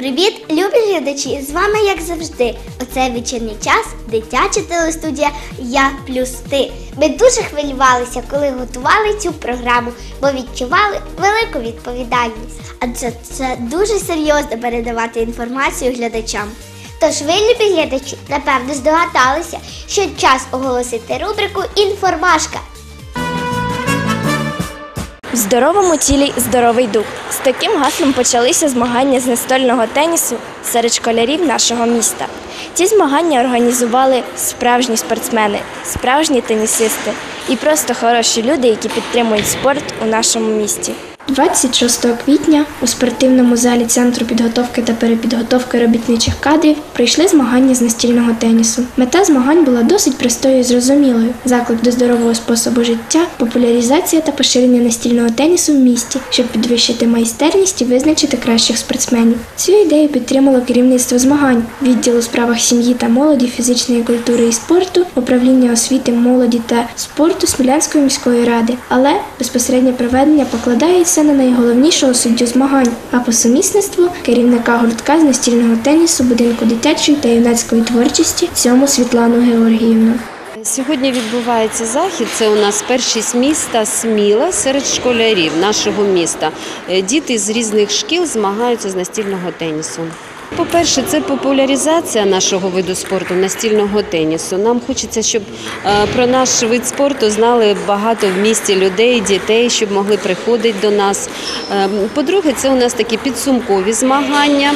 Привіт, любі глядачі! З вами, як завжди, оцей вечірній час дитяча телестудія Я плюс ти. Ми дуже хвилювалися, коли готували цю програму, бо відчували велику відповідальність. Адже це дуже серйозно передавати інформацію глядачам. Тож ви, любі глядачі, напевно здогадалися, що час оголосити рубрику Інформашка. В здоровому тілі здоровий дух. З таким гаслом почалися змагання з настольного тенісу серед школярів нашого міста. Ці змагання організували справжні спортсмени, справжні тенісисти і просто хороші люди, які підтримують спорт у нашому місті. 26 квітня у спортивному залі Центру підготовки та перепідготовки робітничих кадрів прийшли змагання з настільного тенісу. Мета змагань була досить простою і зрозумілою: заклик до здорового способу життя, популяризація та поширення настільного тенісу в місті, щоб підвищити майстерність і визначити кращих спортсменів. Цю ідею підтримало керівництво змагань, відділ у справах сім'ї та молоді, фізичної культури і спорту, управління освіти, молоді та спорту Смілянської міської ради. Але безпосереднє проведення покладається на найголовнішого суддю змагань, а по сумісництву керівника гуртка з настільного тенісу будинку дитячої та юнацької творчості цьому Світлану Георгіївну. Сьогодні відбувається захід. Це у нас першість міста Сміла серед школярів нашого міста. Е, Діти з різних шкіл змагаються з настільного тенісу. По-перше, це популяризація нашого виду спорту настільного тенісу. Нам хочеться, щоб е, про наш вид спорту знали багато в місті людей, дітей, щоб могли приходити до нас. Е, По-друге, це у нас такі підсумкові змагання.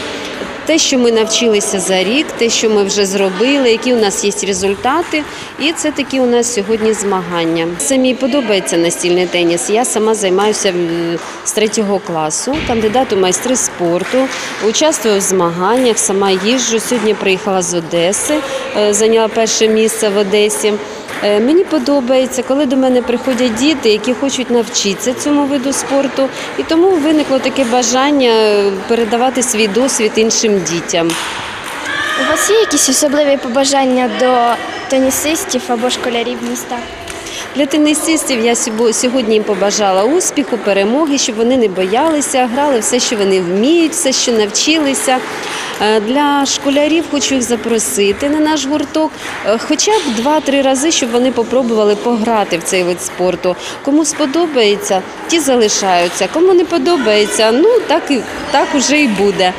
Те, що ми навчилися за рік, те, що ми вже зробили, які у нас є результати, і це такі у нас сьогодні змагання. Самі подобається настільний теніс. Я сама займаюся з третього класу, кандидат у майстри спорту, участвую в змаганнях, сама їжджу. Сьогодні приїхала з Одеси, е, зайняла перше місце в Одесі. Е, Мені подобається, коли до мене приходять діти, які хочуть навчитися цьому виду спорту, і тому виникло таке бажання е, передавати свій досвід іншим дітям. У вас є якісь особливі побажання до тенісистів або школярів міста? Для тенісистів я сьогодні їм побажала успіху, перемоги, щоб вони не боялися, грали все, що вони вміють, все, що навчилися. Е, Для школярів хочу їх запросити на наш гурток, е, хоча б два-три рази, щоб вони попробували пограти в цей вид спорту. Кому сподобається, ті залишаються. Кому не подобається, ну так і так уже і буде.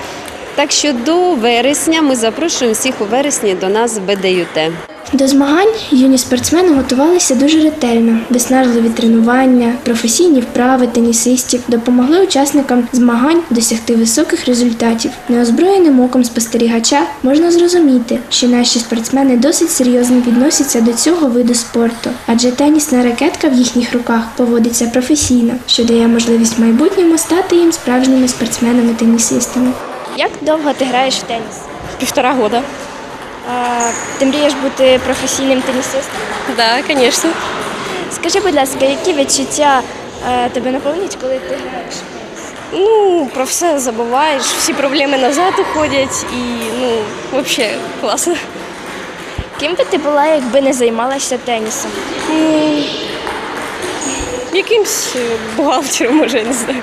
Так що до вересня ми запрошуємо всіх у вересні до нас в БДЮТ. До змагань юні спортсмени готувалися дуже ретельно. Виснажливі тренування, професійні вправи тенісистів допомогли учасникам змагань досягти високих результатів. Неозброєним оком спостерігача можна зрозуміти, що наші спортсмени досить серйозно відносяться до цього виду спорту, адже тенісна ракетка в їхніх руках поводиться професійно, що дає можливість в майбутньому стати їм справжніми спортсменами-тенісистами. Як довго ти граєш в теніс? Півтора года. Ти мрієш бути професійним тенісистом? Да, конечно. Скажи, будь ласка, які відчуття е, тебе наповнюють, коли ти граєш? Ну, про все забуваєш, всі проблеми назад уходять і ну, взагалі класно. Ким би ти була, якби не займалася тенісом? Якимсь е, бухгалтером, може, я не знаю.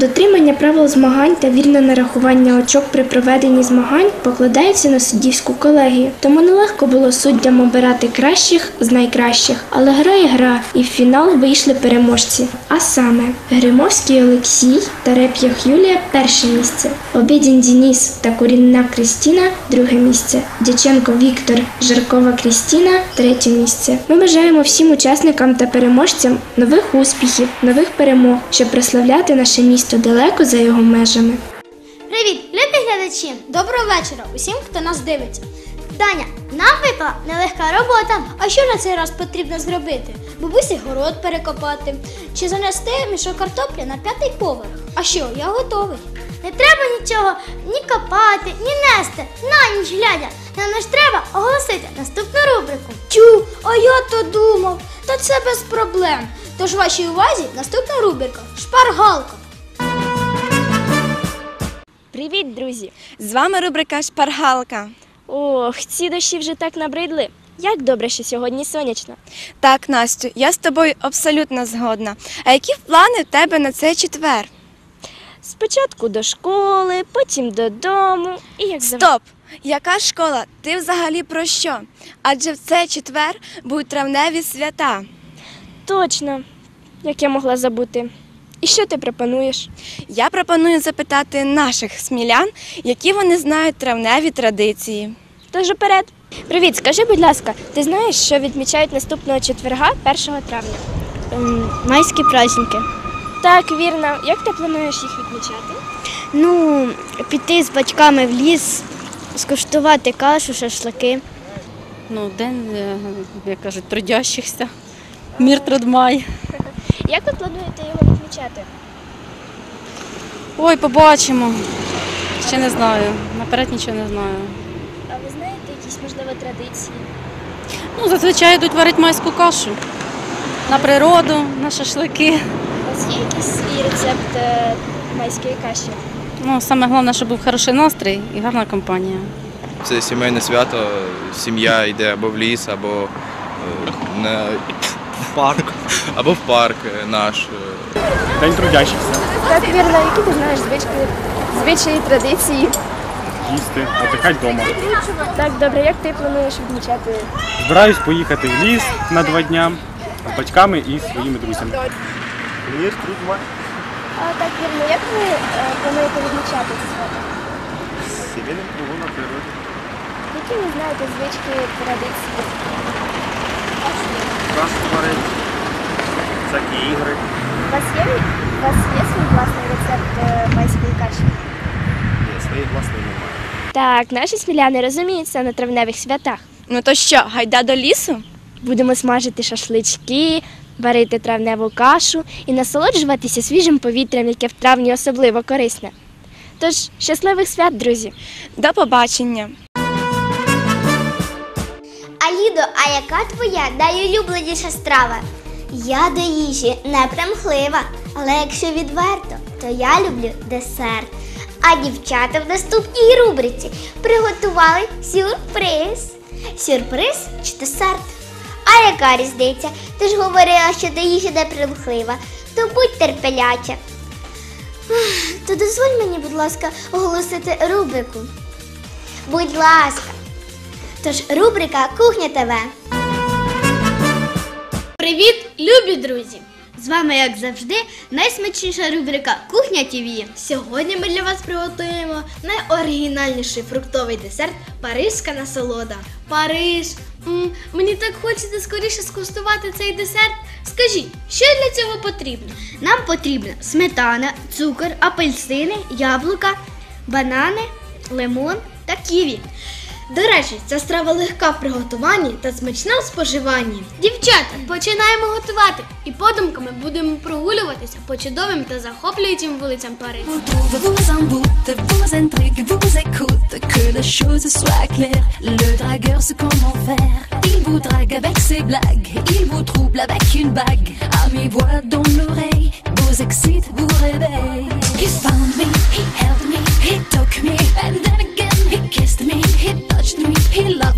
Дотримання правил змагань та вірне нарахування очок при проведенні змагань покладається на суддівську колегію. Тому нелегко було суддям обирати кращих з найкращих. Але гра є гра, і в фінал вийшли переможці. А саме Гримовський Олексій та Реп'ях Юлія перше місце, Обідін Дініс та Курінна Кристіна друге місце, Дяченко Віктор, Жаркова Крістіна третє місце. Ми бажаємо всім учасникам та переможцям нових успіхів, нових перемог, щоб прославляти наше місто далеко за його межами. Привіт, любі глядачі! Доброго вечора усім, хто нас дивиться. Таня, Нам випала нелегка робота. А що на цей раз потрібно зробити? Бабусі город перекопати чи занести мішок картоплі на п'ятий поверх. А що, я готовий. Не треба нічого ні копати, ні нести. На ніч глядя. Нам лиш треба оголосити наступну рубрику. Чу, а я то думав. Та це без проблем. Тож вашій увазі наступна рубрика Шпаргалка. Привіт, друзі! З вами рубрика Шпаргалка. Ох, ці дощі вже так набридли. Як добре, що сьогодні сонячно. Так, Настю, я з тобою абсолютно згодна. А які плани в тебе на цей четвер? Спочатку до школи, потім додому і як завжди. Стоп! Яка школа? Ти взагалі про що? Адже в цей четвер будуть травневі свята. Точно, як я могла забути. І що ти пропонуєш? Я пропоную запитати наших смілян, які вони знають травневі традиції. Тож уперед. Привіт, скажи, будь ласка, ти знаєш, що відмічають наступного четверга 1 травня? майські праздники. Так, вірно. Як ти плануєш їх відмічати? Ну, піти з батьками в ліс, скуштувати кашу, шашлики. Ну, день, е, як кажуть, трудящихся. Мір трудмай. Як ви плануєте його відмічати? Ой, побачимо. Ще не знаю. Наперед нічого не знаю. А ви знаєте якісь можливо традиції? Ну, зазвичай йдуть варити майську кашу. На природу, на шашлики. У вас є якийсь свій рецепт е, майської каші? Ну, саме головне, щоб був хороший настрій і гарна компанія. Це сімейне свято, сім'я йде або в ліс, або е, на парк, або в парк е, наш. е. День трудящихся, Так, вірно, які ти знаєш звички, звичаї, традиції? їсти, отдихати вдома. Так, добре, як ти плануєш відмічати? Збираюсь поїхати в ліс на два дня з батьками і своїми друзями. А так, вірно, як ви е, плануєте відмічати це свято? Сімейним кругом на природі. Які ви знаєте звички, традиції? Кашу варить, всякі ігри. У вас є, у вас є свій власний рецепт е, майської каші? Ні, своєї власної немає. Так, наші сміляни розуміються на травневих святах. Ну то що, гайда до лісу? Будемо смажити шашлички, варити травневу кашу і насолоджуватися свіжим повітрям, яке в травні особливо корисне. Тож, щасливих свят, друзі! До побачення. Алідо, а яка твоя найулюбленіша страва? Я до їжі не примхлива, але якщо відверто, то я люблю десерт. А дівчата в наступній рубриці приготували сюрприз. Сюрприз чи десерт? А яка різниця? Ти ж говорила, що до їжі не примхлива, то будь терпеляча. То дозволь мені, будь ласка, оголосити рубрику. Будь ласка. Тож рубрика Кухня ТВ. Привіт, любі друзі! З вами, як завжди, найсмачніша рубрика Кухня ТВ. Сьогодні ми для вас приготуємо найоригінальніший фруктовий десерт Паризька насолода. Париж! М, мені так хочеться скоріше скуштувати цей десерт. Скажіть, що для цього потрібно? Нам потрібна сметана, цукор, апельсини, яблука, банани, лимон та ківі. До речі, ця страва легка в приготуванні та смачна в споживанні. Дівчата, починаємо готувати і подумками будемо прогулюватися по чудовим та захоплюючим вулицям réveille. He found me, he held me, he took me, and then again he kissed me, he touched me, he loved me,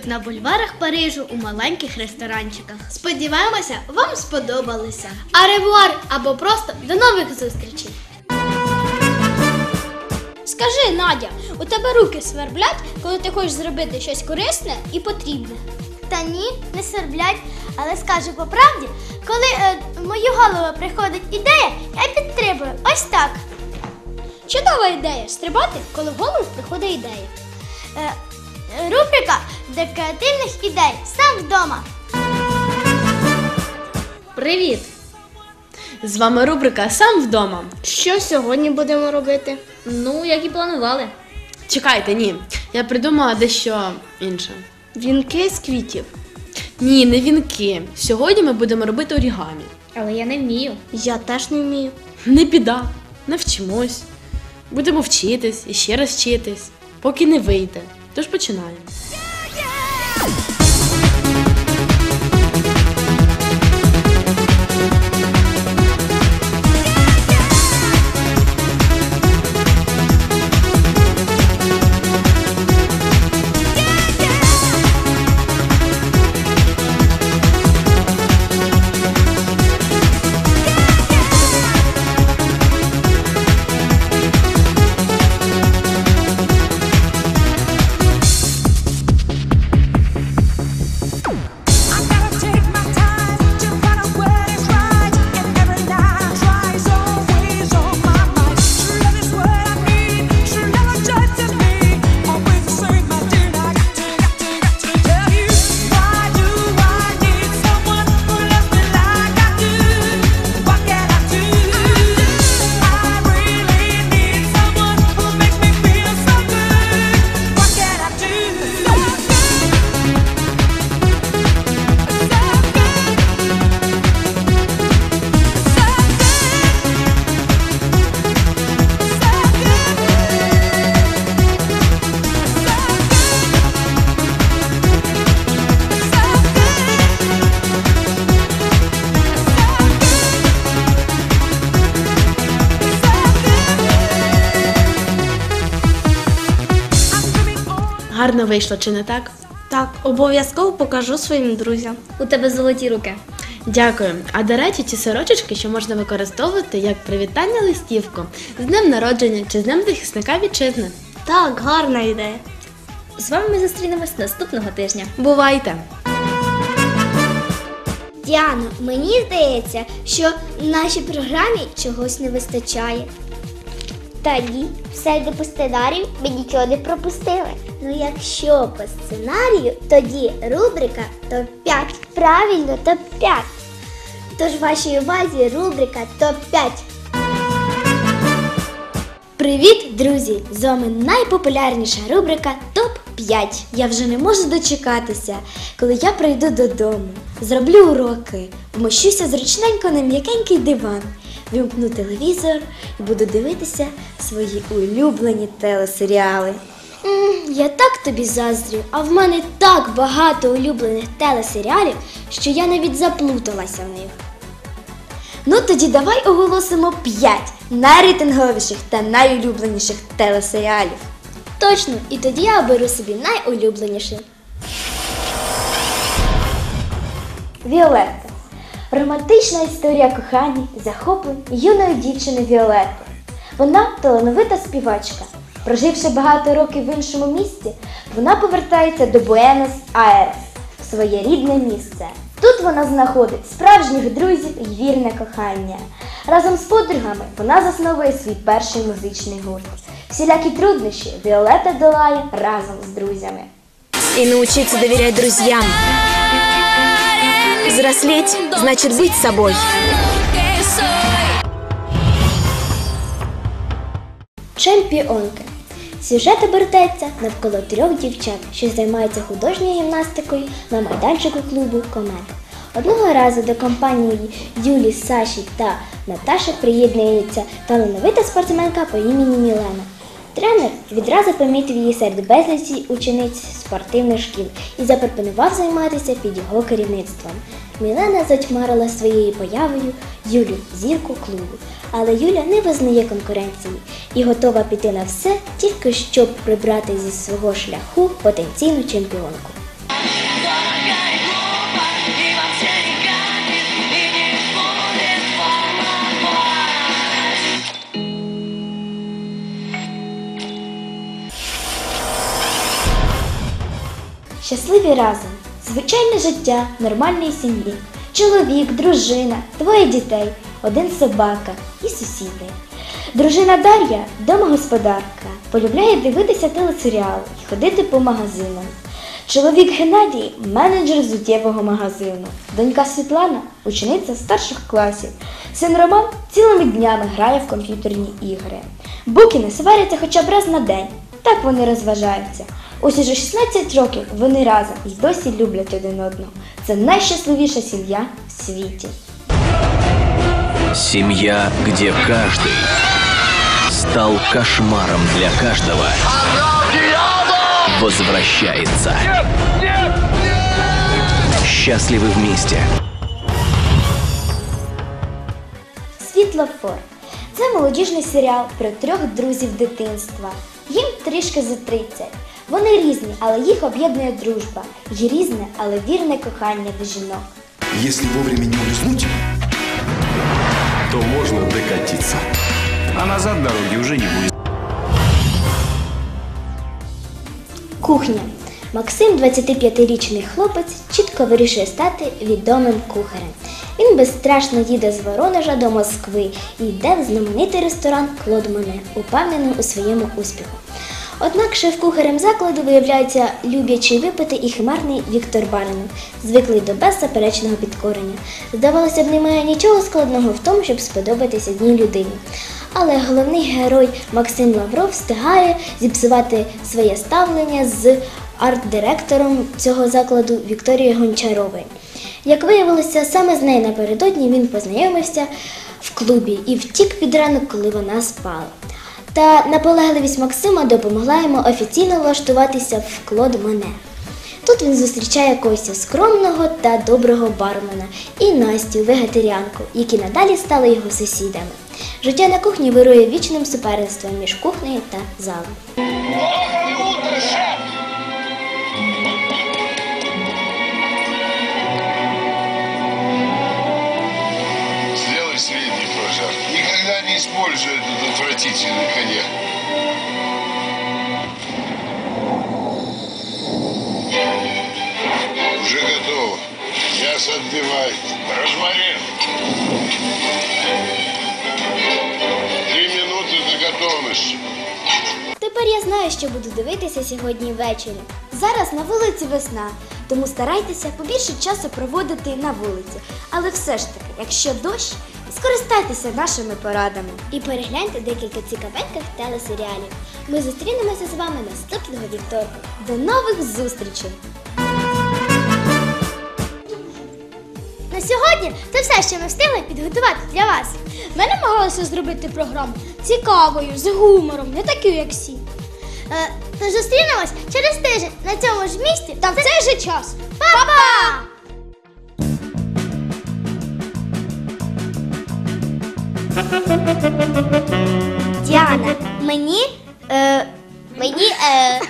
десерти на бульварах Парижу у маленьких ресторанчиках. Сподіваємося, вам сподобалися. Аревуар або просто до нових зустрічей. Скажи, Надя, у тебе руки сверблять, коли ти хочеш зробити щось корисне і потрібне. Та ні, не сверблять, але скажу по правді, коли е, в мою голову приходить ідея, я підтримую. Ось так. Чудова ідея стрибати, коли в голову приходить ідея. Е, рубрика для креативних ідей сам вдома. Привіт! З вами рубрика Сам вдома. Що сьогодні будемо робити? Ну, як і планували. Чекайте, ні. Я придумала дещо інше. Вінки з квітів. Ні, не вінки. Сьогодні ми будемо робити орігамі. Але я не вмію. Я теж не вмію. Не біда, навчимось. Будемо вчитись і ще раз вчитись, поки не вийде. Тож починаємо. Гарно вийшло, чи не так? Так, обов'язково покажу своїм друзям. У тебе золоті руки. Дякую. А до речі, ці сорочечки ще можна використовувати як привітання листівку з днем народження чи з днем захисника вітчизни. Так, гарна ідея. З вами ми зустрінемось наступного тижня. Бувайте! Діано, мені здається, що нашій програмі чогось не вистачає. Та ні, все йде по ми нічого не пропустили. Ну якщо по сценарію, тоді рубрика топ-5. Правильно, топ-5. Тож вашій увазі рубрика топ-5. Привіт, друзі! З вами найпопулярніша рубрика ТОП-5. Я вже не можу дочекатися, коли я прийду додому, зроблю уроки, вмощуся зручненько на м'якенький диван, вімкну телевізор і буду дивитися свої улюблені телесеріали. Я так тобі заздрю, а в мене так багато улюблених телесеріалів, що я навіть заплуталася в них. Ну тоді давай оголосимо 5 найрейтинговіших та найулюбленіших телесеріалів. Точно, і тоді я оберу собі найулюбленіший. Віолетта. Романтична історія кохання, захоплень юної дівчини Віолетти. Вона талановита співачка. Проживши багато років в іншому місті, вона повертається до Буенос Айрес, в своє рідне місце. Тут вона знаходить справжніх друзів і вірне кохання. Разом з подругами вона засновує свій перший музичний гурт. Всілякі труднощі Віолетта долає разом з друзями. И научиться доверять друзьям. Взрослеть значит быть собой. Чемпіонки. Сюжет обертається навколо трьох дівчат, що займаються художньою гімнастикою на майданчику клубу Комет. Одного разу до компанії Юлі, Саші та Наташі приєднується талановита спортсменка по імені Мілена. Тренер відразу помітив її серед безлічі учениць спортивних шкіл і запропонував займатися під його керівництвом. Мілена затьмарила своєю появою Юлю зірку клубу, Але Юля не визнає конкуренції і готова піти на все, тільки щоб прибрати зі свого шляху потенційну чемпіонку. Щасливі разом. Звичайне життя нормальної сім'ї. Чоловік, дружина, двоє дітей, один собака і сусіди. Дружина Дар'я домогосподарка, полюбляє дивитися телесеріали і ходити по магазинам. Чоловік Геннадій менеджер зуттєвого магазину. Донька Світлана учениця старших класів. Син Роман цілими днями грає в комп'ютерні ігри. Букіни сваряться хоча б раз на день. Так вони розважаються. Ось уже 16 років вони разом і досі люблять один одного. Це найщасливіша сім'я в світі. Семья, где каждый стал кошмаром для каждого, возвращается. Счастливы вместе. Світлофор. Це молодіжний серіал про трьох друзів дитинства. Їм трішки за 30. Вони різні, але їх об'єднує дружба. І різне, але вірне кохання до жінок. Если вовремя не улизнуть, то можно докатиться. А назад дороги уже не будет. Кухня. Максим, 25-річний хлопець, чітко вирішує стати відомим кухарем. Він безстрашно їде з Воронежа до Москви і йде в знаменитий ресторан Клод Моне, упевнений у своєму успіху. Однак шеф-кухарем закладу виявляється люблячий випити і химарний Віктор Баринов, звиклий до беззаперечного підкорення. Здавалося б, немає нічого складного в тому, щоб сподобатись одній людині. Але головний герой Максим Лавров встигає зіпсувати своє ставлення з арт-директором цього закладу Вікторією Гончаровою. Як виявилося, саме з нею напередодні він познайомився в клубі і втік під ранок, коли вона спала. Та наполегливість Максима допомогла йому офіційно влаштуватися в Клод Моне. Тут він зустрічає Костю скромного та доброго бармена і Настю, вегетаріанку, які надалі стали його сусідами. Життя на кухні вирує вічним суперництвом між кухнею та залом. Никогда не используй этот отвратительный коньяк. Уже готово. Мясо отбивай. Розмарин. Три минуты до готовности. Тепер я знаю, що буду дивитися сьогодні ввечері. Зараз на вулиці весна, тому старайтеся побільше часу проводити на вулиці. Але все ж таки, якщо дощ, скористайтеся нашими порадами і перегляньте декілька цікавеньких телесеріалів. Ми зустрінемося з вами наступного вівторку. До нових зустрічей! На сьогодні це все, що ми встигли підготувати для вас. Ми намагалися зробити програму цікавою, з гумором, не такою, як всі. Е, тож зустрінемось через тиждень на цьому ж місці та в цей же час. Па-па! Діана, мені. Е, мені. Е...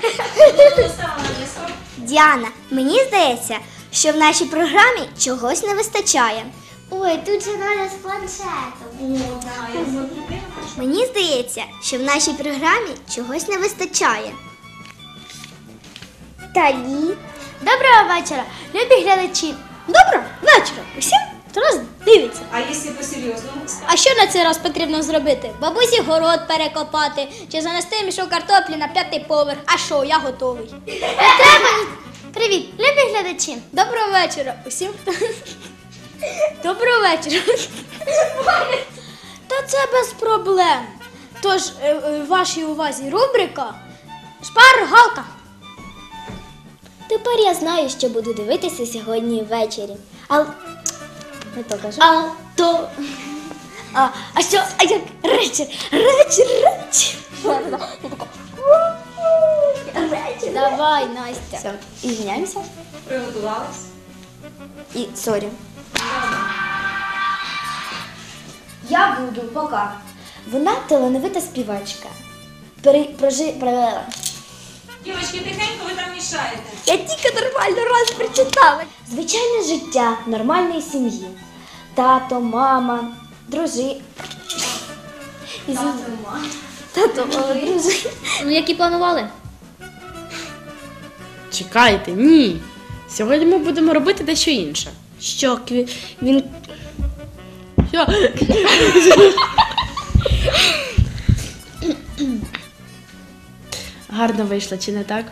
Діана, мені здається, що в нашій програмі чогось не вистачає. Ой, тут же надо з планшетом. Мені здається, що в нашій програмі чогось не вистачає. Та ні. Доброго вечора, любі глядачі. Доброго вечора. Усім, нас дивиться. А якщо по-серйозному? А що на цей раз потрібно зробити? Бабусі город перекопати чи занести мішок картоплі на п'ятий поверх. А що, я готовий. Не треба. ні- Привіт, любі глядачі. Доброго вечора. Усім, хто. Доброго вечора. Та це без проблем. Тож, е, е, вашій увазі рубрика Шпаргалка. Тепер я знаю, що буду дивитися сьогодні ввечері. А не то кажу. А то. А, а що, а як речір? Речір, речір. Давай, Настя. Все, извиняемся. Приготувалась? І сорі. Я буду, пока. Вона талановита співачка. Пери, прожи, провела. Дівочки, тихенько ви там мішаєте. Я тільки нормально раз прочитала. Звичайне життя нормальної сім'ї. Тато, мама, дружи. Тато, мама. Тато, мама, дружи. Ну, як і планували. Чекайте, ні. Сьогодні ми будемо робити дещо інше. Що, він. Що? Гарно вийшло, чи не так?